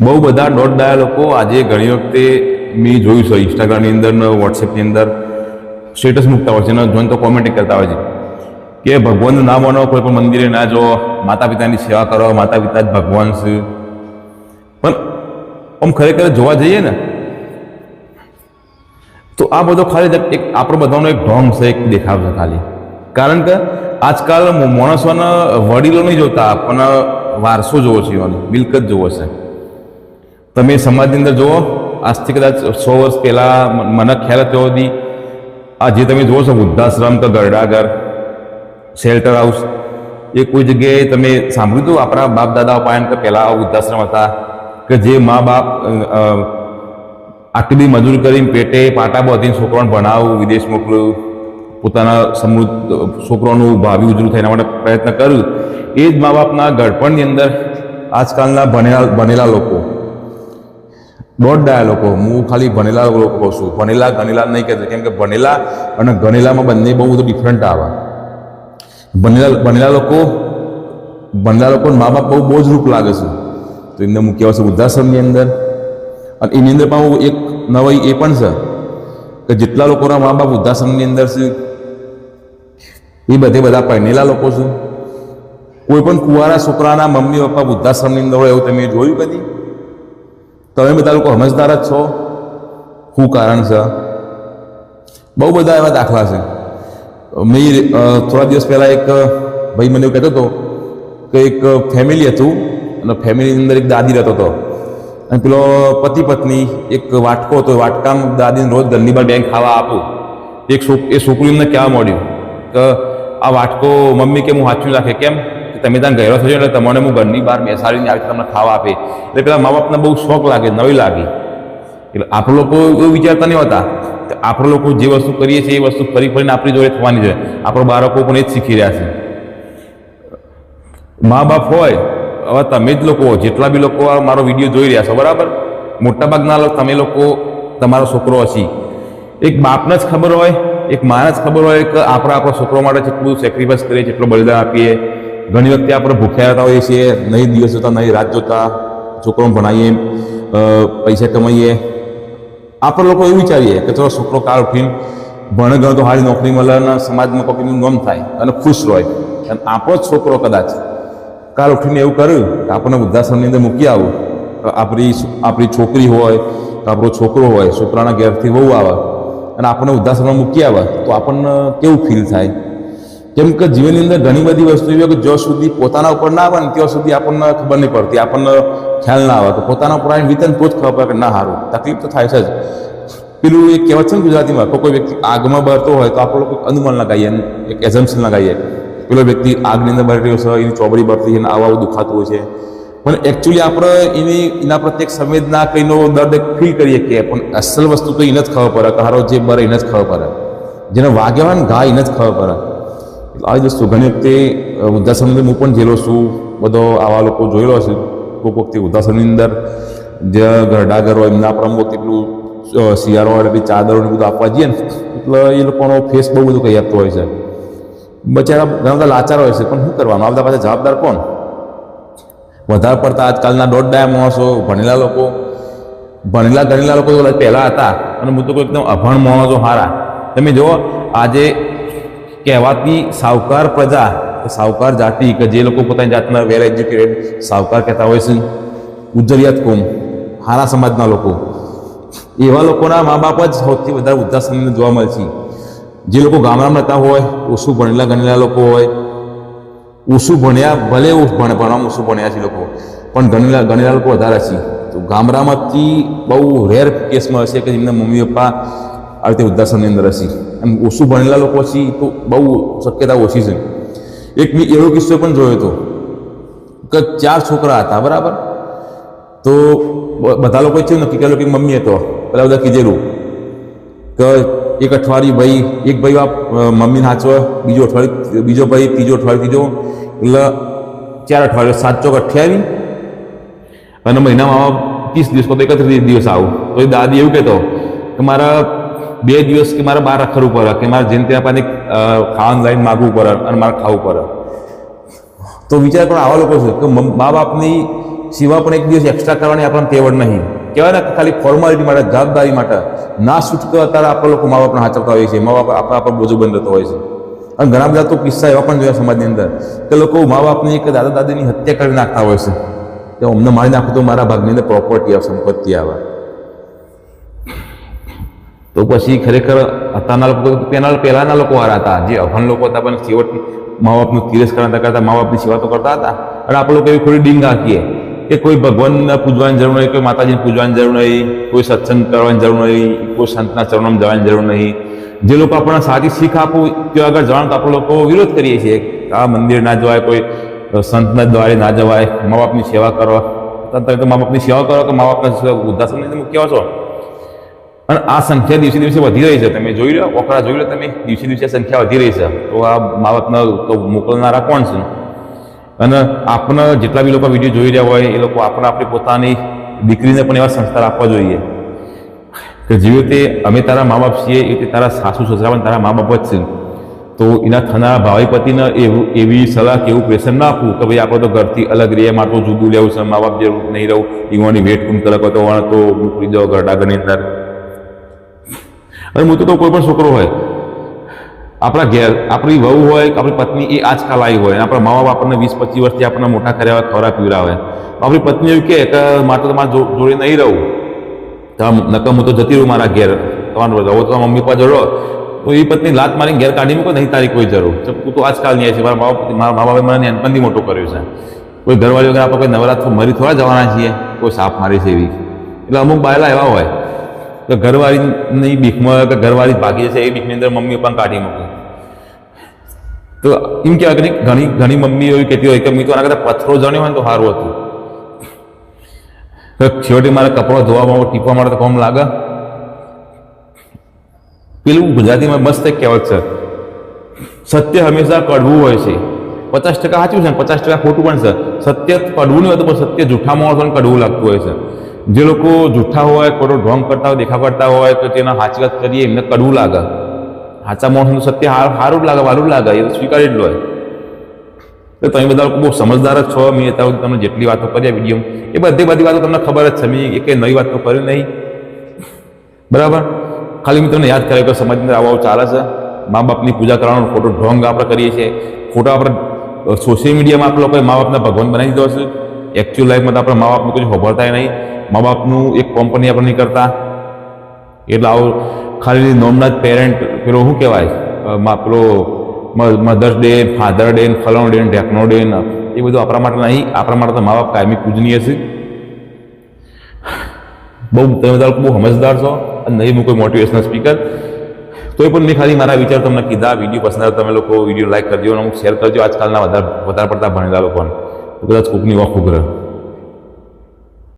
બહુ બધા દોઢ ડાયા લોકો આજે ઘણી વખતે મેં જોયું છે ઇન્સ્ટાગ્રામની અંદર ને વોટ્સએપની અંદર. સ્ટેટસ મૂકતા હોય છે અને જોઈને તો કોમેન્ટ કરતા હોય છે કે ભગવાનનું ના માનો કોઈ પણ મંદિરે ના જો માતા પિતાની સેવા કરો માતા પિતા જ ભગવાન છે. પણ આમ ખરેખર જોવા જઈએ ને, તો આ બધો ખાલી એક આપણો બધાનો એક ઢોંગ છે, એક દેખાવ છે ખાલી. કારણ કે આજકાલ માણસોના વડીલો નહીં જોતા, પણ વારસો જોવો છે એવાનો મિલકત જોવો છે. તમે સમાજની અંદર જુઓ, આજથી કદાચ સો વર્ષ પહેલાં મને ખ્યાલ હતો હતી આ જે તમે જુઓ છો, વૃદ્ધાશ્રમ કે ગરડાઘર શેલ્ટર હાઉસ એ કોઈ જગ્યાએ તમે સાંભળ્યું હતું? આપણા બાપ દાદાઓ પાસે કે પહેલાં વૃદ્ધાશ્રમ હતા, કે જે મા બાપ આટલી મજૂરી કરીને પેટે પાટા બાંધીને છોકરાઓને ભણાવું વિદેશ મોકલ્યું, પોતાના સમૃદ્ધ, છોકરાઓનું ભાવિ ઉજળું થાય એના માટે પ્રયત્ન કર્યું. એ જ મા બાપના ગળપણની અંદર આજકાલના ભણેલા ભણેલા લોકો દોઢ ડાયા લોકો હું ખાલી ભણેલા લોકો કહું છું. ભણેલા, ગણેલા નહીં કહેતો. કેમ કે ભણેલા અને ગણેલામાં બંને બહુ બધું ડિફરન્ટ આવે. ભણેલા ભણેલા લોકો ભણેલા લોકો મા બાપ બહુ બોજ રૂપ લાગે છે. તો એમને મૂક્યા છું, વૃદ્ધાશ્રમની અંદર. અને એની અંદર પણ એક નવાઈ એ પણ છે કે જેટલા લોકોના મા બાપ વૃદ્ધાશ્રમની અંદર છે, એ બધે બધા પહેણેલા લોકો છે. કોઈ પણ કુવારા, છોકરાના મમ્મી પપ્પા વૃદ્ધાશ્રમની અંદર હોય એવું તમે જોયું કદી? તમે બધા લોકો સમજદાર જ છો? શું કારણ છે? બહુ બધા એવા દાખલા છે. મેં થોડા દિવસ પહેલાં એક ભાઈ મને એવું કહેતો હતો કે એક ફેમિલી હતું અને ફેમિલીની અંદર એક દાદી રહેતો હતો. અને પેલો પતિ પત્ની એક વાટકો હતો વાટકામાં દાદીને રોજ ઘરની બાર બેંક ખાવા આપું. એક એ છોકરી એમને કહેવા મળ્યું? કે આ વાટકો મમ્મી કેમ હું હાચું રાખે કેમ? તમે ત્યાં ગયેલો થશો એટલે તમને હું ઘરની બહાર બેસાડીને આવી તમને ખાવા આપે. એટલે પેલા મા બાપને બહુ શોખ લાગે, નવી લાગે. એટલે આપણે લોકો એવું વિચારતા નહીં હોતા આપણે લોકો જે વસ્તુ કરીએ છીએ એ વસ્તુ ફરી ફરીને આપણી જોડે થવાની છે. આપણા બાળકો પણ એ જ શીખી રહ્યા છે. મા બાપ હોય, હવે તમે જ લોકો જેટલા બી લોકો મારો વીડિયો જોઈ રહ્યા છો, બરાબર? મોટાભાગના તમે લોકો, તમારો છોકરો હશી. એક બાપને જ ખબર હોય, એક જ ખબર હોય કે આપણે આપણા છોકરો માટે જેટલું સેક્રિફાઈસ કરીએ, જેટલું બલિદાન આપીએ. ઘણી વખતે આપણે ભૂખ્યા હોઈએ છીએ, નહીં દિવસ જોતા, નહીં રાત જોતા છોકરોને ભણાવીએ પૈસા કમાઈએ. આપણે લોકો એવું વિચારીએ કે ચલો છોકરો કાળ ઉઠીને ભણે ગણો તો સારી નોકરી મળે અને સમાજમાં કોઈનું નામ થાય અને ખુશ રહે અને આપણો જ છોકરો કદાચ કાલ ઉઠીને એવું કર્યું કે આપણને વૃદ્ધાશ્રમની અંદર મૂકી આવું. આપણી આપણી છોકરી હોય આપણો છોકરો હોય, છોકરાના ઘેરથી બહુ આવે અને આપણને વૃદ્ધાશ્રમમાં મૂકી આવે, તો આપણને કેવું ફીલ થાય? કેમ કે જીવનની અંદર ઘણી બધી વસ્તુ એવી કે જ્યાં સુધી પોતાના ઉપર ના આવે ને ત્યાં સુધી આપણને ખબર નહીં પડતી, આપણને ખ્યાલ ના આવે. તો પોતાના ઉપર આવીને વિતન તો ખબર પડે કે ના સારું તકલીફ તો થાય છે જ. પેલું એક કહેવત છે ને ગુજરાતીમાં, કોઈ કોઈ વ્યક્તિ આગમાં બળતો હોય તો આપણે લોકો અનુમાન લગાવીએ, એક એઝમ્પશન લગાવીએ. પેલો વ્યક્તિ આગની અંદર બળી રહ્યો છે, એની ચોબડી બળતી છે ને આવું દુખાતું હોય છે. પણ એકચ્યુઅલી આપણે એની, એના પ્રત્યેક સંવેદના કઈનો દર્દ ફીલ કરીએ કે પણ અસલ વસ્તુ તો એને જ ખબર પડે, કે હારો જે બરે એને જ ખબર પડે. જેને વાગ્યા હોય ને ઘા, એને જ ખબર પડે. આવી વસ્તુ. ઘણી વખતે વૃદ્ધાશ્રમની હું પણ જેલો છું. બધો આવા લોકો જોયેલો છે કોઈક વખતે વૃદ્ધાશ્રમની અંદર જે ઘરડાઘર હોય, એમના આપણે અમુક એટલું શિયાળો હોય એટલે ચાદરો ને બધું આપવા જઈએ ને, એટલે એ લોકોનો ફેસ બહુ બધું કહી આપતો હોય છે. બચારા ઘણા બધા લાચાર હોય છે. પણ શું કરવાનું? આ બધા પાસે જવાબદાર કોણ? વધારે પડતા આજકાલના દોઢ ડાયા માણસો, ભણેલા લોકો. ભણેલા ગણેલા લોકો પહેલાં હતા. અને હું તો એકદમ અભણ માણસો હારા. તમે જુઓ, આજે કહેવાતી સાવકાર પ્રજા, કે સાવકાર જાતિ, કે જે લોકો પોતાની જાતના વેલ એજ્યુકેટેડ સાવકાર કહેતા હોય છે ગુજરિયાત કોમ, હારા સમાજના લોકો. એવા લોકોના મા બાપ જ સૌથી વધારે વૃદ્ધાશ્રમને જોવા મળે છે. જે લોકો ગામડામાં રહેતા હોય, ઓછું ભણેલા ગણેલા લોકો હોય, ઓછું ભણ્યા, ભલે ભણવામાં ઓછું ભણ્યા છે લોકો. પણ ગણેલા ગણેલા લોકો વધારે છે. તો ગામડામાંથી બહુ રેર કેસમાં હશે કે જેમના મમ્મી પપ્પા આવી રીતે વૃદ્ધાશ્રમની અંદર હશે એમ ઓછું ભણેલા લોકો હશી તો બહુ શક્યતા ઓછી છે. એક મેં એવો કિસ્સો પણ જોયો હતો કે ચાર છોકરા હતા, બરાબર? તો બધા લોકો છે નક્કી કરેલું કે મમ્મી હતો પેલા બધા કીધેલું કે એક અઠવાડિયું ભાઈ, એક ભાઈ આ મમ્મી નાચો બીજો અઠવાડિયું, બીજો ભાઈ, ત્રીજો અઠવાડિયું, ત્રીજો, એટલે ચાર અઠવાડિયું સાત ચોક અઠ્યાવીસ અને મહિનામાં ત્રીસ દિવસ તો એકત્રીસ દિવસ આવું. તો એ દાદી એવું કહેતો કે મારા બે દિવસ કે મારે બહાર રખડવું પડે, કે મારે જેને ત્યાં પાછી ખાવાનું લાઈન માગવું પડે અને મારે ખાવું પડે. તો વિચાર પણ આવા લોકો છે કે મા બાપની સેવા પણ એક દિવસ એક્સ્ટ્રા કરવાની આપણને તેવડ નહીં. કહેવાય ને ખાલી ફોર્માલિટી માટે, જવાબદારી માટે, ના છૂટતો અત્યારે આપણે લોકો મા બાપને હાચવતા હોઈએ છીએ મા બાપ આપણા આપણા બોજો બંધ થતો હોય છે. અને ઘણા બધા તો કિસ્સા એવા પણ જોયા સમાજની અંદર, કે લોકો મા બાપની કે દાદા દાદીની હત્યા કરી નાખતા હોય છે. કે અમને મારી નાખું તો મારા ભાગની અંદર પ્રોપર્ટી આવે, સંપત્તિ આવે. તો પછી ખરેખર અત્યારના લોકો પેલા પહેલાના લોકો હારા હતા. જે અભણ લોકો હતા, પણ છેવટ મા બાપનું તિરસ્કાર હતા કરતા મા બાપની સેવા તો કરતા હતા. અને આપણે લોકો એવી થોડી ડીંગ રાખીએ કે કોઈ ભગવાનને પૂજવાની જરૂર નહીં, કોઈ માતાજીને પૂજવાની જરૂર નહીં, કોઈ સત્સંગ કરવાની જરૂર નહીં, કોઈ સંતના ચરણોમાં જવાની જરૂર નહીં. જે લોકો આપણને સાચી શીખ આપો ત્યાં આગળ જવાનું તો આપણે લોકો વિરોધ કરીએ છીએ આ મંદિર ના જવાય, કોઈ સંતના દ્વારે ના જવાય મા બાપની સેવા કરો તો મા બાપની સેવા કરો કે મા બાપના ઉદ્ધાસન તમે કહો છો? અને આ સંખ્યા દિવસે દિવસે વધી રહી છે. તમે જોઈ લો ઓકરા જોઈ લો તમે, દિવસે દિવસે સંખ્યા વધી રહી છે. તો આ મા બાપના તો મોકલનારા કોણ છે? અને આપણા જેટલા બી લોકો વીડિયો જોઈ રહ્યા હોય, એ લોકો આપણે આપણી પોતાની દીકરીને પણ એવા સંસ્કાર આપવા જોઈએ. કે જેવી રીતે અમે તારા મા બાપ છીએ, એ રીતે તારા સાસુ, સસરા પણ તારા મા બાપ જ છે. તો એના થનારા ભાવિ પતિને એવું, એવી સલાહ કે એવું પ્રેશર ના આપવું કે ભાઈ, આપણે તો ઘરથી અલગ રહીએ, મારે તો જુદું લેવું છે મા બાપ જેવું નહીં રહું, ઈવાની વેટ કુમ તલક તો તો દો ઘરડાગરની અંદર. અને હું તો કોઈ પણ છોકરો હોય. આપણા ઘેર, આપણી વહુ હોય આપણી પત્ની, એ આજકાલ આવી હોય આપણા મા બાપ આપણને વીસ, પચીસ વર્ષથી આપણને મોટા કર્યા હોય ખોરાક પીવડાવે આપણી પત્ની એવું કહે કે મારે તમારા જોડે નહીં રહું. નકમ હું તો જતી રહું મારા ઘેર. તમારું રહો, તો મમ્મી પપ્પા જોડો તો એ પત્ની લાત મારી ઘેર કાઢી મૂકો, નહીં તારી કોઈ જરૂર. તો તું તો આજકાલ નહીં છે. મારા મા બાપ મારા મા બાપે મને નાનપણથી મોટો કર્યો છે. કોઈ ઘરવાળી વગર આપણે કોઈ નવરાત્ર મરી થોડા જવાના છીએ. કોઈ સાપ મારી છે એવી. એટલે અમુક બાયલા એવા હોય. કે ઘરવાળીની બીકમાં કે ઘરવાળી ભાગી જશે, એ બીકની અંદર મમ્મી પપ્પાને કાઢી મૂકે. તો એમ કહેવાય કે ઘણી ઘણી મમ્મી એવી કહેતી હોય કે મેં તો આના કરતાં પથ્થરો જણ્યો હોય ને તો સારું હતું. તો છેવટે મારે કપડો ધોવામાં ટીપવા માટે તો કોમ લાગે? પેલું ગુજરાતીમાં મસ્ત એક કહેવત છે, સત્ય હંમેશા કડવું હોય છે. પચાસ ટકા સાચું છે પચાસ ટકા ખોટું પણ છે. સત્ય કડવું નહીં હોતું પણ સત્ય જૂઠા માણસોને કડવું લાગતું હોય છે. જે લોકો જૂઠા હોય, ખોટો ઢોંગ કરતા હોય, દેખા કરતા હોય, તો તેના સાચી કરીએ, એમને કડવું લાગે. સાચા માણસનું સત્ય સારું લાગે સારું લાગે, એ સ્વીકારી જ લો તો તમે બધા લોકો બહુ સમજદાર જ છો, મેં અત્યારે તમને જેટલી વાતો કરી વીડિયો એ બધી બધી વાતો તમને ખબર જ છે, મેં એક નવી વાત તો કર્યું નહીં. બરાબર? ખાલી મેં તમને યાદ કર્યો કે સમાજની આવું ચાલે છે. મા બાપની પૂજા કરવાનો ખોટો ઢોંગ આપણે કરીએ છીએ. ખોટો આપણે સોશિયલ મીડિયામાં આપણે લોકોએ મા બાપને ભગવાન બનાવી દીધો છે એકચ્યુઅલ લાઈફમાં તો આપણે મા બાપનું કોઈ હોભળતા નહીં. મા બાપનું એક કંપની આપણે નહીં કરતા. એટલે આવું ખાલી નોમના જ પેરેન્ટ પેલો શું કહેવાય? પેલો મધર્સ ડે ફાધર ડે ફલાણો ડે ઢેકનો ડે એ બધું આપણા માટે નહીં, આપણા માટે તો મા બાપ કાયમી પૂજનીય છે. બહુ, તમે બધા બહુ સમજદાર છો અને નહીં હું કોઈ મોટિવેશનલ સ્પીકર તોય પણ મેં ખાલી મારા વિચાર તમને કીધા વીડિયો પસંદ તમે લોકો વીડિયો લાઇક કરજો અને અમુક શેર કરજો. આજકાલના વધારે વધારે પડતા ભણેલા લોકોને. કદાચ કોકની વખત ઉગ્રહ